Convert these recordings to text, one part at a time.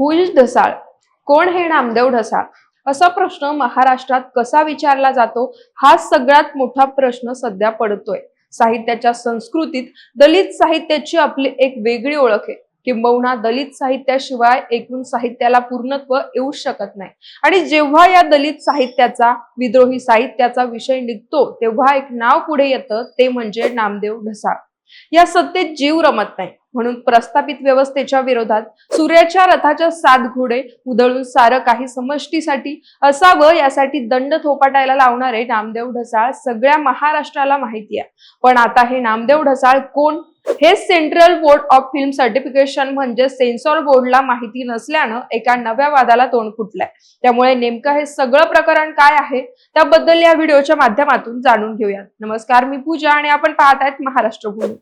हु ढसाळ. कोण हे नामदेव ढसाळ? असा प्रश्न महाराष्ट्रात कसा विचारला जातो? हा सगळ्यात मोठा प्रश्न सध्या पडतोय. साहित्याच्या संस्कृतीत दलित साहित्याची आपली एक वेगळी ओळख आहे. किंबहुना दलित साहित्याशिवाय एकूण साहित्याला पूर्णत्व येऊ शकत नाही. आणि जेव्हा या दलित साहित्याचा विद्रोही साहित्याचा विषय निघतो तेव्हा एक नाव पुढे येतं ते म्हणजे नामदेव ढसाळ. या सत्तेत जीव रमत नाही. म्हणून प्रस्थापित व्यवस्थेच्या विरोधात सूर्याच्या रथाच्या सात घोडे उधळून सारं काही समष्टीसाठी असावं यासाठी दंड थोपाटायला लावणारे नामदेव ढसाळ सगळ्या महाराष्ट्राला माहिती आहे. पण आता हे नामदेव ढसाळ कोण? हे central board of film certification म्हणजे सेन्सॉर बोर्डला माहिती नसल्यानं एका नव्या वादाला तोंड फुटलंय. त्यामुळे नेमकं हे सगळं प्रकरण काय आहे? त्याबद्दल या व्हिडिओच्या माध्यमातून जाणून घेऊयात नमस्कार मी पूजा आणि आपण पाहत आहेत महाराष्ट्र भूमी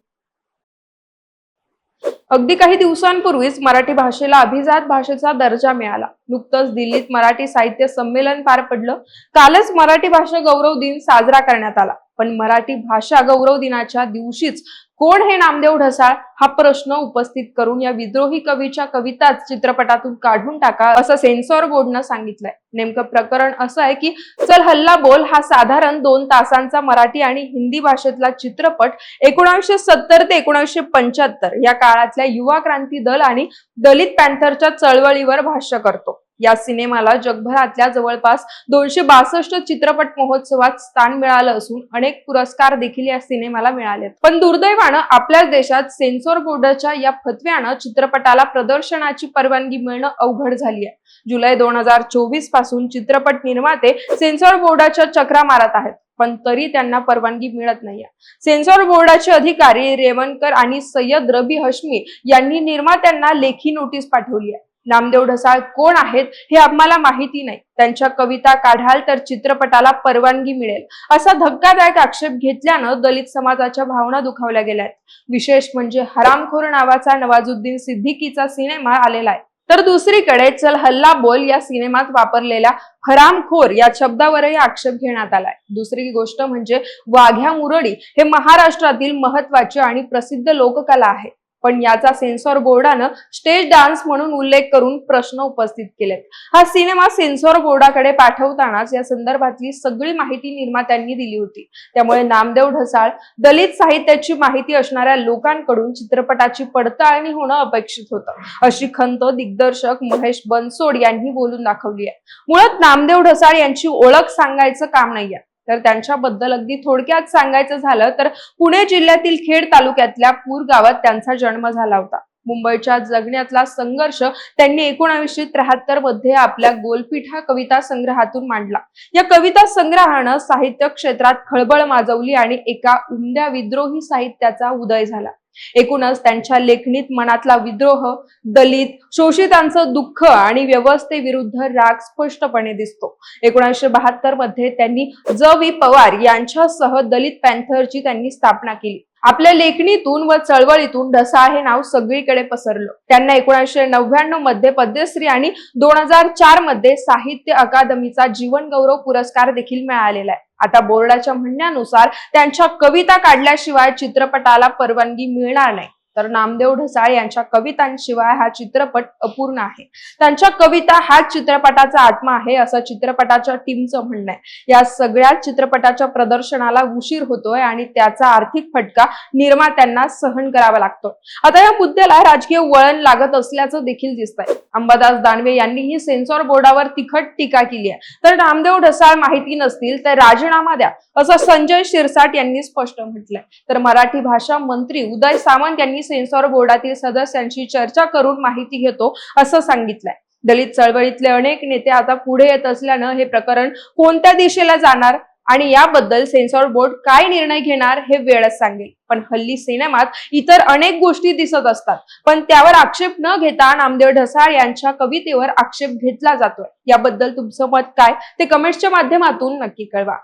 अगदी काही दिवसांपूर्वीच मराठी भाषेला अभिजात भाषेचा दर्जा मिळाला. नुकतंच दिल्लीत मराठी साहित्य संमेलन पार पडलं. कालच मराठी भाषा गौरव दिन साजरा करण्यात आला. पण मराठी भाषा गौरव दिनाच्या दिवशीच कोण हे नामदेव ढसाळ? हा प्रश्न उपस्थित करून या विद्रोही कवीच्या कविताच चित्रपटातून काढून टाका असं सेन्सॉर बोर्डनं सांगितलंय. नेमकं प्रकरण असं आहे की चल हल्ला बोल हा साधारण दोन तासांचा मराठी आणि हिंदी भाषेतला चित्रपट एकोणीसशे सत्तर ते एकोणीसशे पंच्याहत्तर या काळातल्या युवा क्रांती दल आणि दलित पॅन्थरच्या चळवळीवर भाष्य करतो. या सिनेमाला जगभरातल्या जवळपास दोनशे बासष्ट चित्रपट महोत्सवात स्थान मिळालं असून अनेक पुरस्कार देखील या सिनेमाला मिळाले पण दुर्दैवानं आपल्याच देशात सेन्सॉर बोर्डाच्या या फतव्यानं चित्रपटाला प्रदर्शनाची परवानगी मिळणं अवघड झाली आहे जुलै दोन हजार चोवीसपासून चित्रपट निर्माते सेन्सॉर बोर्डाच्या चक्रा मारत आहेत पण तरी त्यांना परवानगी मिळत नाहीये. सेन्सॉर बोर्डाचे अधिकारी रेवनकर आणि सय्यद रबी हश्मी यांनी निर्मात्यांना लेखी नोटीस पाठवली आहे नामदेव ढसाळ कोण आहेत हे आम्हाला माहिती नाही. त्यांच्या कविता काढाल तर चित्रपटाला परवानगी मिळेल. असा धक्कादायक आक्षेप घेतल्यानं दलित समाजाच्या भावना दुखावल्या गेल्यात. विशेष म्हणजे हरामखोर नावाचा नवाजुद्दीन सिद्दीकीचा सिनेमा आलेला आहे. तर दुसरीकडे चल हल्ला बोल या सिनेमात वापरलेल्या हरामखोर या शब्दावरही आक्षेप घेण्यात आलाय. दुसरी गोष्ट म्हणजे वाघ्या मुरडी हे महाराष्ट्रातील महत्वाची आणि प्रसिद्ध लोककला आहे. पण याचा सेन्सॉर बोर्डानं स्टेज डान्स म्हणून उल्लेख करून प्रश्न उपस्थित केलेत. हा सिनेमा सेन्सॉर बोर्डाकडे पाठवतानाच या संदर्भातली सगळी माहिती निर्मात्यांनी दिली होती. त्यामुळे नामदेव ढसाळ दलित साहित्याची माहिती असणाऱ्या लोकांकडून चित्रपटाची पडताळणी होणं अपेक्षित होतं. अशी खंत दिग्दर्शक महेश बनसोड यांनी बोलून दाखवली आहे. मुळात नामदेव ढसाळ यांची ओळख सांगायचं काम नाहीये. तर त्यांच्याबद्दल अगदी थोडक्यात सांगायचं झालं तर पुणे जिल्ह्यातील खेड तालुक्यातल्या पूर गावात त्यांचा जन्म झाला होता. मुंबईच्या जगण्यातला संघर्ष त्यांनी एकोणावीसशे त्र्याहत्तरमध्ये आपल्या गोलपीठा कविता संग्रहातून मांडला. या कविता संग्रहानं साहित्य क्षेत्रात खळबळ माजवली आणि एका उमद्या विद्रोही साहित्याचा उदय झाला. एकूणच त्यांच्या लेखणीत मनातला विद्रोह दलित शोषितांचं दुःख आणि व्यवस्थेविरुद्ध राग स्पष्टपणे दिसतो. एकोणीसशे बहात्तरमध्ये त्यांनी ज. वी पवार यांच्यासह दलित पॅन्थरची त्यांनी स्थापना केली. आपल्या लेखणीतून व चळवळीतून ढसा हे नाव सगळीकडे पसरलं. त्यांना एकोणीसशे नव्याण्णवमध्ये पद्मश्री आणि दोन हजार चारमध्ये साहित्य अकादमीचा जीवन गौरव पुरस्कार देखील मिळालेला आहे. आता बोर्डाच्या म्हणण्यानुसार त्यांच्या कविता काढल्याशिवाय चित्रपटाला परवानगी मिळणार नाही. तर नामदेव ढसाळ यांच्या कवितांशिवाय हा चित्रपट अपूर्ण आहे. त्यांच्या कविता हाच चित्रपटाचा आत्मा आहे असं चित्रपटाच्या टीमचं म्हणणं आहे. या सगळ्या चित्रपटाच्या प्रदर्शनाला उशीर होतोय आणि त्याचा आर्थिक फटका निर्मात्यांना सहन करावा लागतो. आता या मुद्द्याला राजकीय वळण लागत असल्याचं देखील दिसतंय. अंबादास दानवे यांनीही सेन्सॉर बोर्डावर तिखट टीका केली आहे. तर नामदेव ढसाळ माहिती नसतील तर राजीनामा द्या असं संजय शिरसाट यांनी स्पष्ट म्हटलंय. तर मराठी भाषा मंत्री उदय सामंत यांनी सेन्सॉर बोर्डातील सदस्यांशी चर्चा करून माहिती घेतो असं सांगितलंय. दलित चळवळीतले अनेक नेते आता पुढे येत असल्यानं हे प्रकरण कोणत्या दिशेला जाणार आणि याबद्दल सेन्सॉर बोर्ड काय निर्णय घेणार हे वेळच सांगेल. पण हल्ली सिनेमात इतर अनेक गोष्टी दिसत असतात. पण त्यावर आक्षेप न घेता नामदेव ढसाळ यांच्या कवितेवर आक्षेप घेतला जातोय. याबद्दल तुमचं मत काय? ते कमेंट्सच्या माध्यमातून नक्की कळवा.